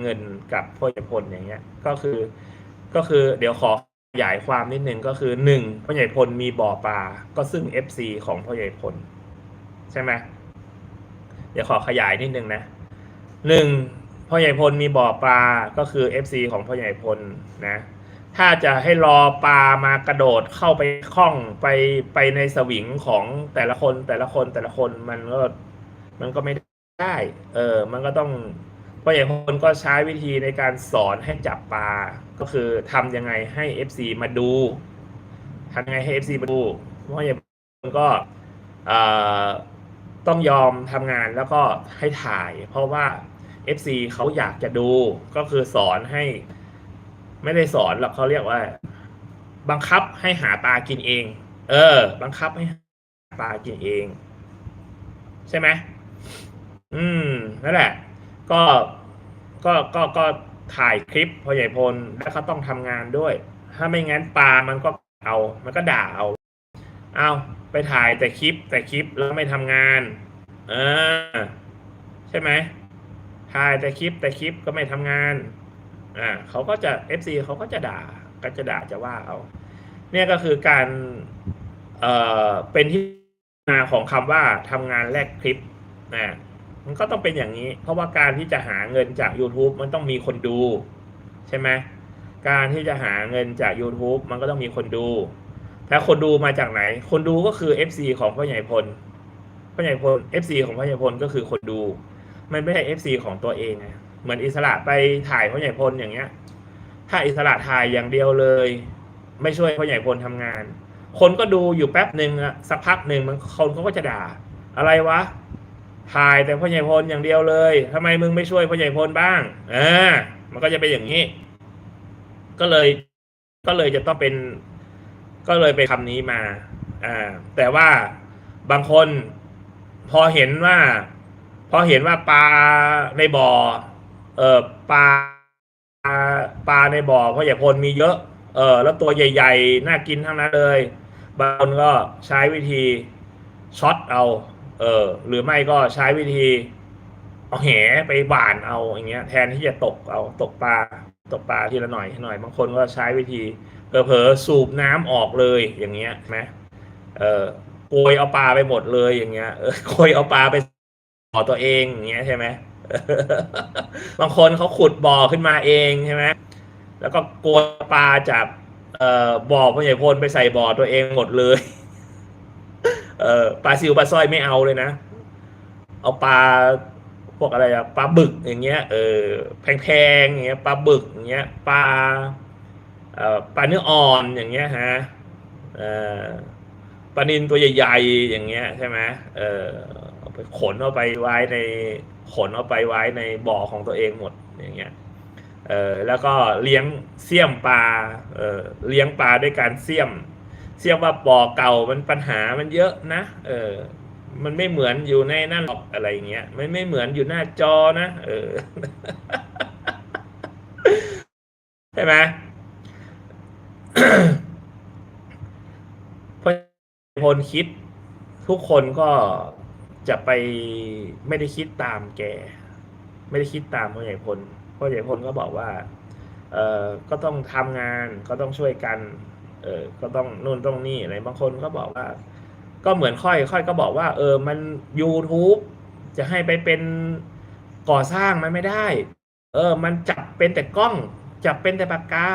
เงินกับพ่อใหญ่พลอย่างเงี้ยก็คือ ก็คือเดี๋ยวขอขยายความนิดนึงก็คือหนึ่งพ่อใหญ่พลมีบ่อปลาก็ซึ่ง FC ของพ่อใหญ่พลใช่ไหมเดี๋ยวขอขยายนิดนึงนะหนึ่งพ่อใหญ่พลมีบ่อปลาก็คือ FC ของพ่อใหญ่พลนะ ถ้าจะให้รอปลามากระโดดเข้าไปคล้องไปไปในสวิงของแต่ละคนแต่ละคนแต่ละคนมันก็มันก็ไม่ได้ เออ มันก็ต้อง พ่อใหญ่พลก็ใช้วิธีในการสอนให้จับปลา ก็คือทำยังไงให้ FC มาดูทำยังไงให้ FC มาดูพ่อใหญ่พลก็ต้องยอมทำงานแล้วก็ให้ถ่าย เพราะว่า FC เขาอยากจะดูก็คือสอนให้ ไม่ได้สอนหรอกเขาเรียกว่า บังคับให้หาปลากินเอง เออ บังคับให้หาปลากินเอง ใช่ไหมอืมนั่นแหละ ก็ก็ก็ก็ถ่ายคลิปพอใหญ่พลแล้วเขาต้องทำงานด้วย ถ้าไม่งั้นปลามันก็เอา มันก็ด่าเอา เอาไปถ่ายแต่คลิปแต่คลิปแล้วไม่ทำงาน เออ ใช่ไหมถ่ายแต่คลิปแต่คลิปก็ไม่ทำงาน อ่าเขาก็จะ FC เขาก็จะด่าก็จะด่าจะว่าเอา เนี่ยก็คือการ เอ่อเป็นที่มาของคำว่าทำงานแลกคลิปนะ มันก็ต้องเป็นอย่างนี้ เพราะว่าการที่จะหาเงินจาก YouTube มันต้องมีคนดู ใช่ไหมการที่จะหาเงินจาก YouTube มันก็ต้องมีคนดู แล้วคนดูมาจากไหน คนดูก็คือ FC ของพ่อใหญ่พลพ่อใหญ่พล FC ของพ่อใหญ่พลก็คือคนดู มันไม่ใช่ FC ของตัวเองไงเหมือนอิสระไปถ่ายพ่อใหญ่พลอย่างเงี้ย ถ้าอิสระถ่ายอย่างเดียวเลย ไม่ช่วยพ่อใหญ่พลทำงาน คนก็ดูอยู่แป๊บหนึ่งอะสักพักหนึ่งมันคนเขาก็จะด่า อะไรวะ ถ่ายแต่พ่อใหญ่พลอย่างเดียวเลยทำไมมึงไม่ช่วยพ่อใหญ่พลบ้างอ่ามันก็จะเป็นอย่างนี้ ก็เลย ก็เลยจะต้องเป็น ก็เลยเป็นคำนี้มา อ่า แต่ว่าบางคน พอเห็นว่า พอเห็นว่าปลาในบ่อ เออปลาปลาในบ่อพ่อใหญ่พลมีเยอะ เออแล้วตัวใหญ่ ๆ น่ากินทั้งนั้นเลย บางคนก็ใช้วิธีช็อตเอา เออ หรือไม่ก็ใช้วิธีเอาแหไปหวานเอาอย่างเงี้ย แทนที่จะตกเอาตกปลาตกปลาทีละหน่อยหน่อย บางคนก็ใช้วิธีเผลอๆสูบน้ำออกเลยอย่างเงี้ยใช่ไหมเออโกยเอาปลาไปหมดเลยอย่างเงี้ยเออโกยเอาปลาไปบ่อตัวเองอย่างเงี้ยใช่ไหมบางคนเขาขุดบ่อขึ้นมาเองใช่ไหมแล้วก็โกยปลาจากเอ่อบ่อพ่อใหญ่พลไปใส่บ่อตัวเองหมดเลย เออปลาซิวปลาสร้อยไม่เอาเลยนะ เอาปลาพวกอะไรอะปลาบึกอย่างเงี้ยเออแพงๆอย่างเงี้ยปลาบึกอย่างเงี้ยปลาเอ่อปลาเนื้ออ่อนอย่างเงี้ยฮะเออปลานินตัวใหญ่ๆอย่างเงี้ยใช่ไหมเออเอาไปขนเอาไปไว้ในขนเอาไปไว้ในบ่อของตัวเองหมดอย่างเงี้ยเออแล้วก็เลี้ยงเสี่ยมปลาเออเลี้ยงปลาด้วยการเสี่ยม เสียมว่าบ่อเก่ามันปัญหามันเยอะนะ เออ มันไม่เหมือนอยู่ในนั่นหรอกอะไรเงี้ยมันไม่เหมือนอยู่หน้าจอนะ เออใช่ไหมพอพลคิด ทุกคนก็จะไปไม่ได้คิดตามแก ไม่ได้คิดตามพ่อใหญ่พลพ่อใหญ่พลก็บอกว่า เออก็ต้องทำงานก็ต้องช่วยกัน เออ ก็ต้องนู่นต้องนี่อะไรบางคนก็บอกว่า ก็เหมือนค่อยค่อยก็บอกว่า เออมัน YouTube จะให้ไปเป็นก่อสร้างมันไม่ได้ เออ มันจับเป็นแต่กล้อง จับเป็นแต่ปากกา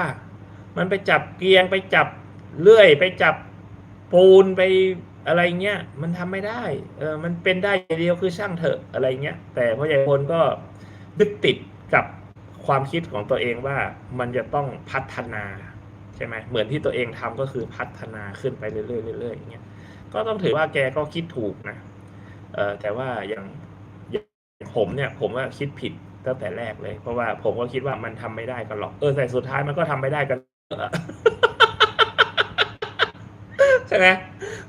มันไปจับเกียงไปจับเลื่อย ไปจับปูนไปอะไรเงี้ยมันทำไม่ได้ เออ มันเป็นได้อย่างเดียวคือช่างเถอะอะไรเงี้ย แต่พ่อใหญ่พลก็ยึดติดกับความคิดของตัวเองว่ามันจะต้องพัฒนา ใช่ไหมเหมือนที่ตัวเองทำก็คือพัฒนาขึ้นไปเรื่อยๆเรื่อยๆอย่างเงี้ยก็ต้องถือว่าแกก็คิดถูกนะเออแต่ว่าอย่างอย่างผมเนี่ย ผมว่าคิดผิดตั้งแต่แรกเลย เพราะว่าผมก็คิดว่ามันทำไม่ได้กันหรอกเออแต่สุดท้ายมันก็ทำไม่ได้กันใช่ไหม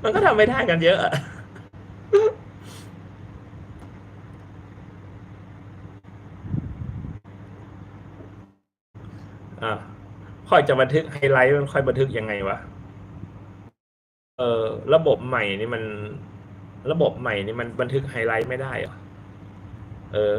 มันก็ทำไม่ได้กันเยอะอะอ่า ค่อยจะบันทึกไฮไลท์มันค่อยบันทึกยังไงวะ เออระบบใหม่นี่มัน ระบบใหม่นี่มันบันทึกไฮไลท์ไม่ได้เหรอ เออ